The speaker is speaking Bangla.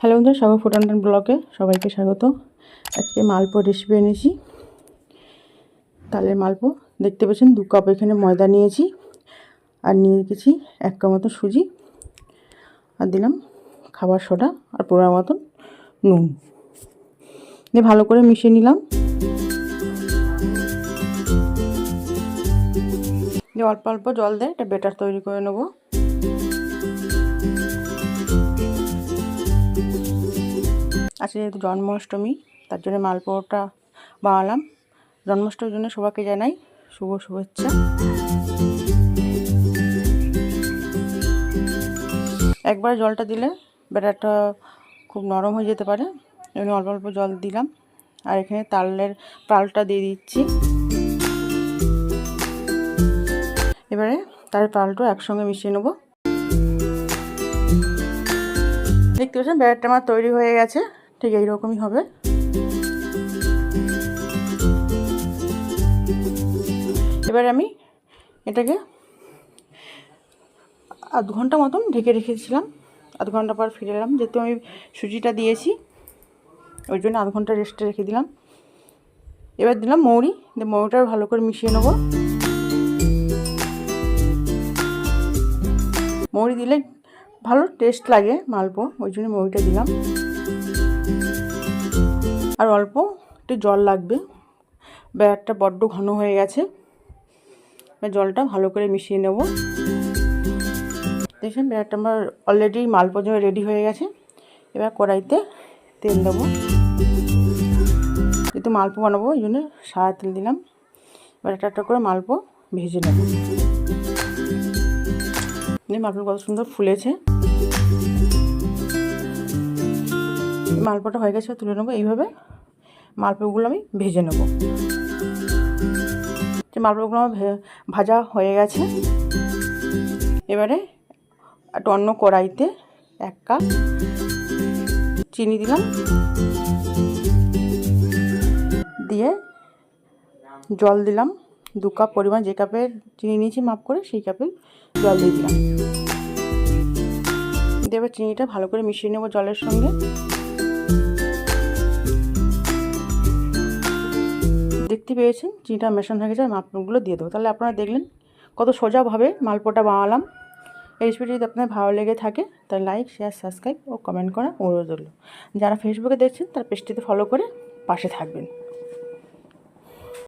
হ্যালো বন্ধুরা, সবাই ফুটান ব্লকে সবাইকে স্বাগত। আজকে মালপো রেসিপি এনেছি। তালের মালপো দেখতে পাচ্ছেন, দু কাপ এখানে ময়দা নিয়েছি আর নিয়ে রেখেছি এক কাপ মতো সুজি আর দিলাম খাবার সোডা আর পোড়ার মতন নুন। দিয়ে ভালো করে মিশিয়ে নিলাম। দিয়ে অল্প অল্প জল দিয়ে একটা বেটার তৈরি করে নেব। আজকে যেহেতু জন্মাষ্টমী, তার জন্য মালপোয়াটা বানালাম। জন্মাষ্টমীর জন্য সবাইকে জানাই শুভ শুভেচ্ছা। একবার জলটা দিলে ব্যাটারটা খুব নরম হয়ে যেতে পারে এখানে অল্প অল্প জল দিলাম। আর এখানে তালের পালটা দিয়ে দিচ্ছি। এবারে তার পালটা একসঙ্গে মিশিয়ে নেব। দেখতে পাচ্ছেন, ব্যাটারটা আমার তৈরি হয়ে গেছে। ঠিক এইরকমই হবে। এবার আমি এটাকে আধ ঘণ্টা মতন ঢেকে রেখেছিলাম। আধ ঘণ্টা পর ফিরে এলাম। যেহেতু আমি সুজিটা দিয়েছি, ওই জন্য আধ ঘণ্টা রেস্টে রেখে দিলাম। এবার দিলাম মৌরি। মৌরিটা ভালো করে মিশিয়ে নেব। মৌরি দিলে ভালো টেস্ট লাগে মালপো, ওই জন্য মৌরিটা দিলাম। আর অল্প একটু জল লাগবে। ব্যাটারটা বড্ড ঘন হয়ে গেছে। জলটা ভালো করে মিশিয়ে নেব। দেখছেন ব্যাটারটা আমার অলরেডি মালপো জন্য রেডি হয়ে গেছে। এবার কড়াইতে তেল দেবো। যেহেতু মালপো বানাবো, ওই জন্য সাদা তেল দিলাম। এবার একটা একটা করে মালপো ভেজে নেব। মালপো কত সুন্দর ফুলেছে। মালপোটা হয়ে গেছে, তুলে নেব এইভাবে। মালপোগুলো আমি ভেজে নেব। যে মালপোগুলো আমার ভাজা হয়ে গেছে। এবারে একটা অন্য কড়াইতে এক কাপ চিনি দিলাম। দিয়ে জল দিলাম। দু কাপ পরিমাণ যে কাপের চিনি নিয়েছি মাপ করে, সেই কাপে জল দিয়ে দিলাম। দিয়ে এবার চিনিটা ভালো করে মিশিয়ে নেব জলের সঙ্গে। দেখতে পেয়েছেন, চিনিটা মেশানো হয়ে গেছে মাপগুলো দিয়ে দেবো। তাহলে আপনারা দেখলেন কত সোজাভাবে মালপোটা বানালাম। এই রেসিপিটি যদি আপনার ভালো লেগে থাকে, তাহলে লাইক, শেয়ার, সাবস্ক্রাইব ও কমেন্ট করা অনুরোধ রইল। যারা ফেসবুকে দেখছেন, তার পেজটিতে ফলো করে পাশে থাকবেন।